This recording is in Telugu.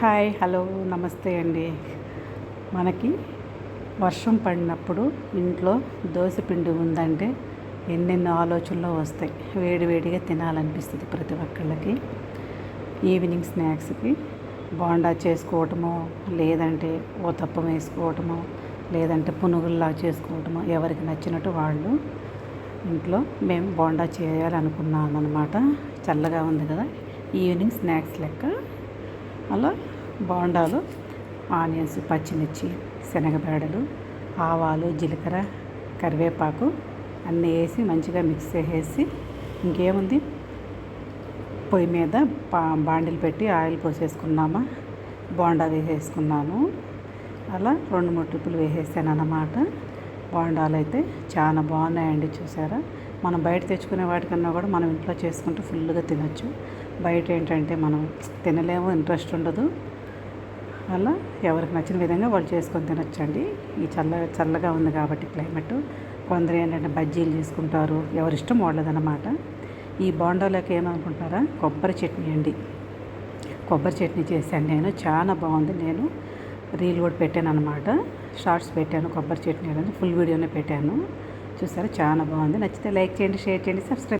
హాయ్ హలో నమస్తే అండి. మనకి వర్షం పడినప్పుడు ఇంట్లో పిండి ఉందంటే ఎన్నెన్నో ఆలోచనలు వస్తాయి. వేడివేడిగా తినాలనిపిస్తుంది ప్రతి ఒక్కళ్ళకి. ఈవినింగ్ స్నాక్స్కి బోండా చేసుకోవటమో లేదంటే ఓ తప్పం వేసుకోవటమో లేదంటే పునుగుల్లా చేసుకోవటమో ఎవరికి నచ్చినట్టు వాళ్ళు ఇంట్లో మేము బోండా చేయాలనుకున్నాను అనమాట చల్లగా ఉంది కదా ఈవినింగ్ స్నాక్స్ లెక్క అలా బోండాలు ఆనియన్స్ పచ్చిమిర్చి శనగబేడలు ఆవాలు జీలకర్ర కరివేపాకు అన్నీ వేసి మంచిగా మిక్స్ చేసేసి ఇంకేముంది? పొయ్యి మీద పా బాండిల్ పెట్టి ఆయిల్ పోసేసుకున్నామా? బోండా వేసేసుకున్నాను. అలా రెండు మూడు ట్రిప్పులు వేసేసాను అన్నమాట బోండాలు అయితే చాలా బాగున్నాయండి చూసారా? మనం బయట తెచ్చుకునే వాటికన్నా కూడా మనం ఇంట్లో చేసుకుంటూ ఫుల్గా తినొచ్చు. బయట ఏంటంటే మనం తినలేము ఇంట్రెస్ట్ ఉండదు. అలా ఎవరికి నచ్చిన విధంగా వాళ్ళు చేసుకొని తినొచ్చండి. ఈ చల్ల చల్లగా ఉంది కాబట్టి క్లైమేట్. కొందరు ఏంటంటే బజ్జీలు చేసుకుంటారు ఎవరిష్టం వాళ్ళదన్నమాట. ఈ బోండాలోకి ఏమనుకుంటారా? కొబ్బరి చట్నీ అండి. కొబ్బరి చట్నీ చేశాను నేను చాలా బాగుంది. నేను రీల్ కూడా పెట్టాను అనమాట షార్ట్స్ పెట్టాను కొబ్బరి చట్నీ అనేది ఫుల్ వీడియోనే పెట్టాను. చూసారా? చాలా బాగుంది. నచ్చితే లైక్ చేయండి షేర్ చేయండి సబ్స్క్రైబ్